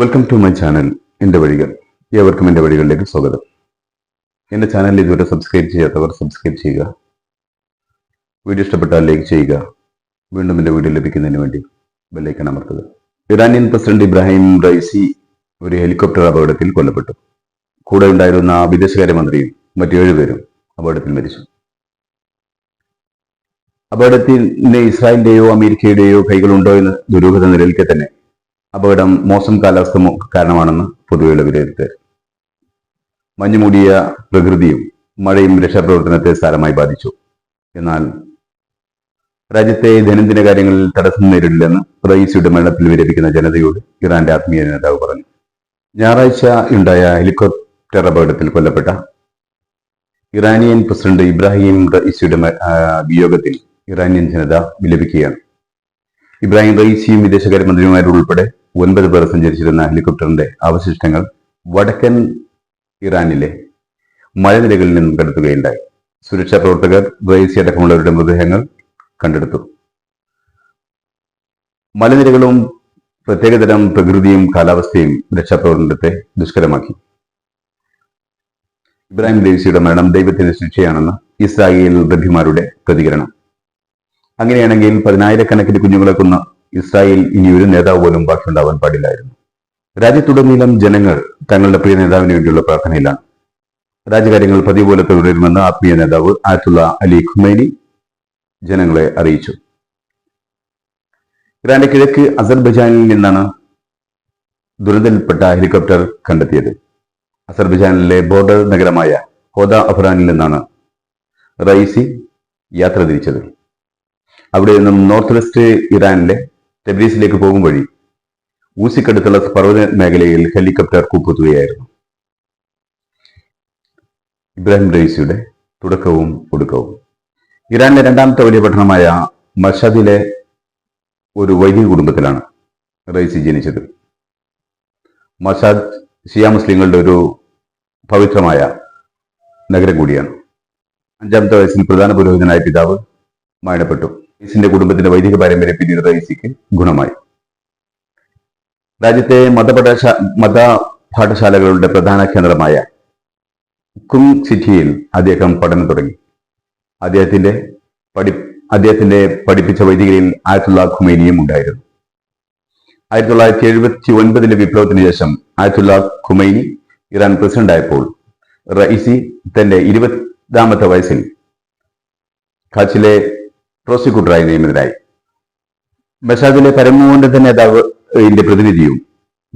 Welcome to my channel എന്റെ വഴികൾ. ഏവർക്കും എന്റെ വഴികളിലേക്ക് സ്വാഗതം. എന്റെ ചാനൽ ഇതുവരെ സബ്സ്ക്രൈബ് ചെയ്യാത്തവർ സബ്സ്ക്രൈബ് ചെയ്യുക. വീഡിയോ ഇഷ്ടപ്പെട്ടാൽ ലൈക്ക് ചെയ്യുക. വീണ്ടും എന്റെ വീഡിയോ ലഭിക്കുന്നതിന് വേണ്ടി ബെല്ലൈക്കൺ അമർത്തുക. ഇറാനിയൻ പ്രസിഡന്റ് ഇബ്രാഹിം റൈസി ഒരു ഹെലികോപ്റ്റർ അപകടത്തിൽ കൊല്ലപ്പെട്ടു. കൂടെ ഉണ്ടായിരുന്ന വിദേശകാര്യമന്ത്രിയും മറ്റു ഏഴുപേരും അപകടത്തിൽ മരിച്ചു. അപകടത്തിന് ഇസ്രായേലിന്റെയോ അമേരിക്കയുടെയോ കൈകളുണ്ടോ എന്ന് ദുരൂഹത നിലനിൽക്കെ തന്നെ അപകടം മോശം കാലാവസ്ഥ കാരണമാണെന്ന് പൊതുവെയുള്ള വിലയിരുത്തൽ. മഞ്ഞുമൂടിയ പ്രകൃതിയും മഴയും രക്ഷാപ്രവർത്തനത്തെ സാരമായി ബാധിച്ചു. എന്നാൽ രാജ്യത്തെ ദൈനംദിന കാര്യങ്ങളിൽ തടസ്സം നേരിടില്ലെന്ന് റയീസിയുടെ മരണത്തിൽ വിരമിക്കുന്ന ജനതയോട് ഇറാന്റെ ആത്മീയ നേതാവ് പറഞ്ഞു. ഞായറാഴ്ച ഉണ്ടായ ഹെലികോപ്റ്റർ അപകടത്തിൽ കൊല്ലപ്പെട്ട ഇറാനിയൻ പ്രസിഡന്റ് ഇബ്രാഹിം റയീസിയുടെ വിയോഗത്തിൽ ഇറാനിയൻ ജനത വിലപിക്കുകയാണ്. ഇബ്രാഹിം റയീസിയും വിദേശകാര്യമന്ത്രിമാരുൾപ്പെടെ ഒൻപത് പേർ സഞ്ചരിച്ചിരുന്ന ഹെലികോപ്റ്ററിന്റെ അവശിഷ്ടങ്ങൾ വടക്കൻ ഇറാനിലെ മലനിരകളിൽ നിന്നും കണ്ടെത്തുകയുണ്ടായി. സുരക്ഷാ പ്രവർത്തകർ റൈസി അടക്കമുള്ളവരുടെ മൃതദേഹങ്ങൾ കണ്ടെടുത്തു. മലനിരകളും പ്രത്യേകതരം പ്രകൃതിയും കാലാവസ്ഥയും രക്ഷാപ്രവർത്തനത്തെ ദുഷ്കരമാക്കി. ഇബ്രാഹിം ദേവിസിയുടെ മരണം ദൈവത്തിന്റെ ശിക്ഷയാണെന്ന് ഇസ്രായേൽ ബന്ധിമാരുടെ പ്രതികരണം. അങ്ങനെയാണെങ്കിൽ പതിനായിരക്കണക്കിന് കുഞ്ഞുങ്ങളെ കൊന്ന ഇസ്രായേൽ ഇനി ഒരു നേതാവ് പോലും ബാക്കിയുണ്ടാവാൻ പാടില്ലായിരുന്നു. രാജ്യത്തുടനീളം ജനങ്ങൾ തങ്ങളുടെ പ്രിയ നേതാവിന് വേണ്ടിയുള്ള പ്രാർത്ഥനയിലാണ്. രാജ്യകാര്യങ്ങൾ പതിവ് പോലെ തുടരുമെന്ന് ആത്മീയ നേതാവ് ആയത്തുള്ള അലി ഖുമൈനി ജനങ്ങളെ അറിയിച്ചു. ഇറാന്റെ കിഴക്ക് അസർബൈജാനിൽ നിന്നാണ് ദുരന്തത്തിൽപ്പെട്ട ഹെലികോപ്റ്റർ കണ്ടെത്തിയത്. അസർബൈജാനിലെ ബോർഡർ നഗരമായ ഹോദ അഫ്രാനിൽ നിന്നാണ് റൈസി യാത്ര തിരിച്ചത്. അവിടെ നിന്നും നോർത്ത് വെസ്റ്റ് ഇറാനിലെ തെബ്രീസിലേക്ക് പോകും വഴി ഊസിക്കടുത്തുള്ള പർവത മേഖലയിൽ ഹെലികോപ്റ്റർ കൂപ്പുത്തുകയായിരുന്നു ഇബ്രാഹിം റൈസിയുടെ തുടക്കവും ഒടുക്കവും. ഇറാനിലെ രണ്ടാമത്തെ വലിയ പട്ടണമായ മഷദിലെ ഒരു വൈദിക കുടുംബത്തിലാണ് റൈസി ജനിച്ചത്. മഷാദ് ഷിയ മുസ്ലിങ്ങളുടെ ഒരു പവിത്രമായ നഗരം കൂടിയാണ്. അഞ്ചാമത്തെ വയസ്സിൽ പ്രധാന പുരോഹിതനായ പിതാവ് മരണപ്പെട്ടു. റയീസിന്റെ കുടുംബത്തിന്റെ വൈദിക പാരമ്പര്യം പിന്നീട് റയീസിക്ക് ഗുണമായി. രാജ്യത്തെ മതപഠശ മത പാഠശാലകളുടെ പ്രധാന കേന്ദ്രമായ കുങ് സിറ്റിയിൽ അദ്ദേഹം പഠനം തുടങ്ങി. അദ്ദേഹത്തിന്റെ പഠി അദ്ദേഹത്തിന്റെ പഠിപ്പിച്ച വൈദികരിൽ ആയത്തുള്ള ഖുമേനിയും ഉണ്ടായിരുന്നു. ആയിരത്തി തൊള്ളായിരത്തി എഴുപത്തി ഒൻപതിലെ വിപ്ലവത്തിന് ശേഷം ആയത്തുള്ള ഖുമൈനി ഇറാൻ പ്രസിഡന്റ് ആയപ്പോൾ റئീസി തന്റെ ഇരുപതാമത്തെ വയസ്സിൽ ഖാച്ചിലെ പ്രോസിക്യൂട്ടറായി നിയമിതനായി. ബഷാദിലെ പരമോന്നത നേതാവ് ഇതിന്റെ പ്രതിനിധിയും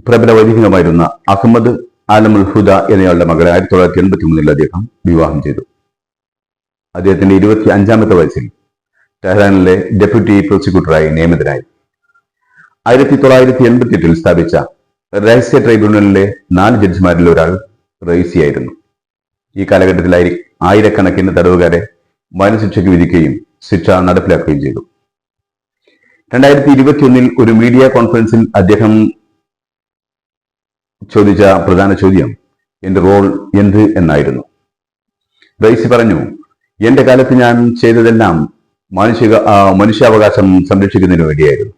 പ്രബല വൈദികമായിരുന്ന അഹമ്മദ് ആലമുൽ ഹുദ എന്നയാളുടെ മകളെ ആയിരത്തി തൊള്ളായിരത്തി എൺപത്തി മൂന്നിൽ അദ്ദേഹം വിവാഹം ചെയ്തു. അദ്ദേഹത്തിന്റെ ഇരുപത്തി അഞ്ചാമത്തെ വയസ്സിൽ ടെഹ്റാനിലെ ഡെപ്യൂട്ടി പ്രോസിക്യൂട്ടറായി നിയമിതനായി. ആയിരത്തി തൊള്ളായിരത്തി എൺപത്തി എട്ടിൽ സ്ഥാപിച്ച രഹസ്യ ട്രൈബ്യൂണലിലെ നാല് ജഡ്ജിമാരിൽ ഒരാൾ റൈസിയായിരുന്നു ഈ കാലഘട്ടത്തിൽ ആയിരക്കണക്കിന് തടവുകാരെ മരണശിക്ഷയ്ക്ക് വിധിക്കുകയും ശിക്ഷ നടപ്പിലാക്കുകയും ചെയ്തു. രണ്ടായിരത്തി ഇരുപത്തിയൊന്നിൽ ഒരു മീഡിയ കോൺഫറൻസിൽ അദ്ദേഹം ചോദിച്ച പ്രധാന ചോദ്യം എന്റെ റോൾ എന്ത് എന്നായിരുന്നു? റൈസി പറഞ്ഞു എന്റെ കാലത്ത് ഞാൻ ചെയ്തതെല്ലാം മാനുഷിക മനുഷ്യാവകാശം സംരക്ഷിക്കുന്നതിന് വേണ്ടിയായിരുന്നു.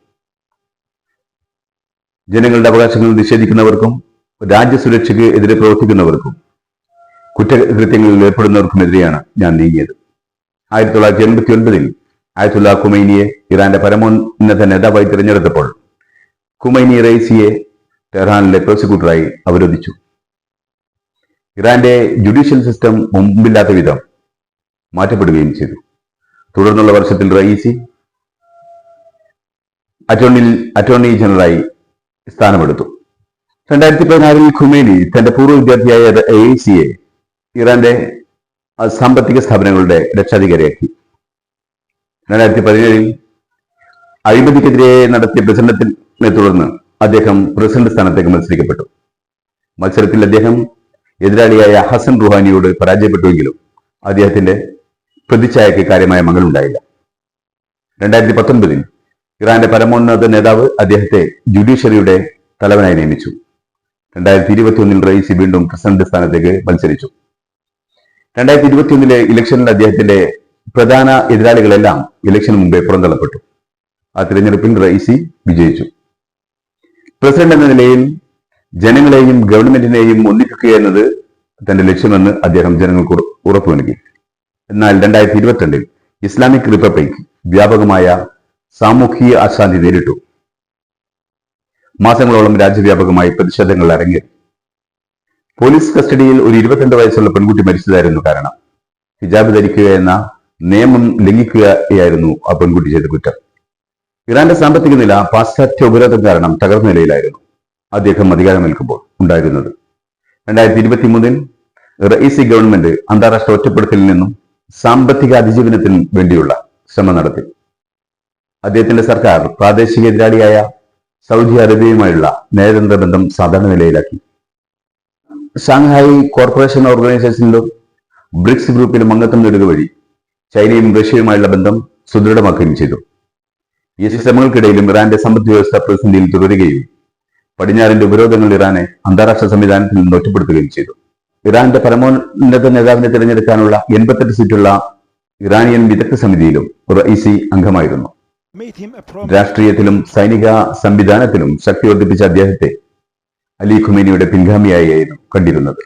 ജനങ്ങളുടെ അവകാശങ്ങൾ നിഷേധിക്കുന്നവർക്കും രാജ്യസുരക്ഷയ്ക്ക് എതിരെ പ്രവർത്തിക്കുന്നവർക്കും കുറ്റകൃത്യങ്ങളിൽ ഏർപ്പെടുന്നവർക്കുമെതിരെയാണ് ഞാൻ നീങ്ങിയത്. ആയിരത്തി തൊള്ളായിരത്തി എൺപത്തി ഒൻപതിൽ ആയത്തുള്ള ഖുമൈനിയെ ഇറാന്റെ പരമോന്നത നേതാവായി തിരഞ്ഞെടുത്തപ്പോൾ ഖുമൈനി റൈസിയെ ടെഹ്റാനിലെ പ്രോസിക്യൂട്ടറായി അവരോധിച്ചു. ഇറാന്റെ ജുഡീഷ്യൽ സിസ്റ്റം മുമ്പില്ലാത്ത വിധം മാറ്റപ്പെടുകയും ചെയ്തു. തുടർന്നുള്ള വർഷത്തിൽ റയീസി അറ്റോർണി അറ്റോർണി ജനറലായി സ്ഥാനമെടുത്തു. രണ്ടായിരത്തി പതിനാറിൽ ഖുമേനി തന്റെ പൂർവ വിദ്യാർത്ഥിയായ റയീസിയെ ഇറാന്റെ സാമ്പത്തിക സ്ഥാപനങ്ങളുടെ രക്ഷാധികാരിയാക്കി രണ്ടായിരത്തി പതിനേഴിൽ അഴിമതിക്കെതിരെ നടത്തിയ പ്രചരണത്തിനെ തുടർന്ന് അദ്ദേഹം പ്രസിഡന്റ് സ്ഥാനത്തേക്ക് മത്സരിക്കപ്പെട്ടു. മത്സരത്തിൽ അദ്ദേഹം എതിരാളിയായ ഹസൻ റുഹാനിയോട് പരാജയപ്പെട്ടുവെങ്കിലും അദ്ദേഹത്തിന്റെ പ്രതിച്ഛായക്ക് കാര്യമായ മകളുണ്ടായില്ല. രണ്ടായിരത്തി പത്തൊൻപതിൽ ഇറാന്റെ പരമോന്നത നേതാവ് അദ്ദേഹത്തെ ജുഡീഷ്യറിയുടെ തലവനായി നിയമിച്ചു. രണ്ടായിരത്തി ഇരുപത്തി ഒന്നിൽ റയിസി വീണ്ടും പ്രസിഡന്റ് സ്ഥാനത്തേക്ക് മത്സരിച്ചു. രണ്ടായിരത്തി ഇരുപത്തിയൊന്നിലെ ഇലക്ഷനിൽ അദ്ദേഹത്തിന്റെ പ്രധാന എതിരാളികളെല്ലാം ഇലക്ഷന് മുമ്പേ പുറന്തള്ളപ്പെട്ടു. ആ തിരഞ്ഞെടുപ്പിൽ റൈസി വിജയിച്ചു. പ്രസിഡന്റ് എന്ന നിലയിൽ ജനങ്ങളെയും ഗവൺമെന്റിനെയും ഒന്നിപ്പിക്കുക എന്നത് തന്റെ ലക്ഷ്യമെന്ന് അദ്ദേഹം ജനങ്ങൾക്ക് ഉറ- ഉറപ്പു നൽകി എന്നാൽ രണ്ടായിരത്തി ഇരുപത്തിരണ്ടിൽ ഇസ്ലാമിക് റിപ്പബ്ലിക് വ്യാപകമായ സാമൂഹിക അശാന്തി നേരിട്ടു. മാസങ്ങളോളം രാജ്യവ്യാപകമായി പ്രതിഷേധങ്ങൾ അരങ്ങേറി. പോലീസ് കസ്റ്റഡിയിൽ ഒരു ഇരുപത്തിരണ്ട് വയസ്സുള്ള പെൺകുട്ടി മരിച്ചതായിരുന്നു കാരണം. ഹിജാബ് ധരിക്കുക എന്ന നിയമം ലംഘിക്കുകയായിരുന്നു ആ പെൺകുട്ടി ചെയ്ത കുറ്റം. ഇറാന്റെ സാമ്പത്തിക നില പാശ്ചാത്യ ഉപരോധം കാരണം തകർന്ന നിലയിലായിരുന്നു അദ്ദേഹം അധികാരമേൽക്കുമ്പോൾ ഉണ്ടായിരുന്നത്. രണ്ടായിരത്തി ഇരുപത്തി മൂന്നിൽ റئീസി ഗവൺമെന്റ് അന്താരാഷ്ട്ര ഒറ്റപ്പെടുത്തലിൽ നിന്നും സാമ്പത്തിക അതിജീവനത്തിനും വേണ്ടിയുള്ള ശ്രമം നടത്തി. അദ്ദേഹത്തിന്റെ സർക്കാർ പ്രാദേശിക എതിരാളിയായ സൗദി അറേബ്യയുമായുള്ള നയതന്ത്ര ബന്ധം സാധാരണ നിലയിലാക്കി. ഷാങ്ഹായ് കോർപ്പറേഷൻ ഓർഗനൈസേഷനിലും ബ്രിക്സ് ഗ്രൂപ്പിലും അംഗത്വം നേടുക വഴി ചൈനയും റഷ്യയുമായുള്ള ബന്ധം സുദൃഢമാക്കുകയും ചെയ്തു. ഈ ശ്രമങ്ങൾക്കിടയിലും ഇറാന്റെ സമ്പദ് വ്യവസ്ഥ പ്രതിസന്ധിയിൽ തുടരുകയും പടിഞ്ഞാറിന്റെ ഉപരോധങ്ങൾ ഇറാനെ അന്താരാഷ്ട്ര സംവിധാനത്തിൽ നിന്ന് ഒറ്റപ്പെടുത്തുകയും ചെയ്തു. ഇറാന്റെ പരമോന്നത നേതാവിനെ തിരഞ്ഞെടുക്കാനുള്ള എൺപത്തെട്ട് സീറ്റുള്ള ഇറാനിയൻ വിദഗ്ധ സമിതിയിലും റൈസി അംഗമായിരുന്നു. രാഷ്ട്രീയത്തിലും സൈനിക സംവിധാനത്തിലും ശക്തി വർദ്ധിപ്പിച്ച അദ്ദേഹത്തെ അലി ഖുമേനിയുടെ പിൻഗാമിയായിരുന്നു കണ്ടിരുന്നത്.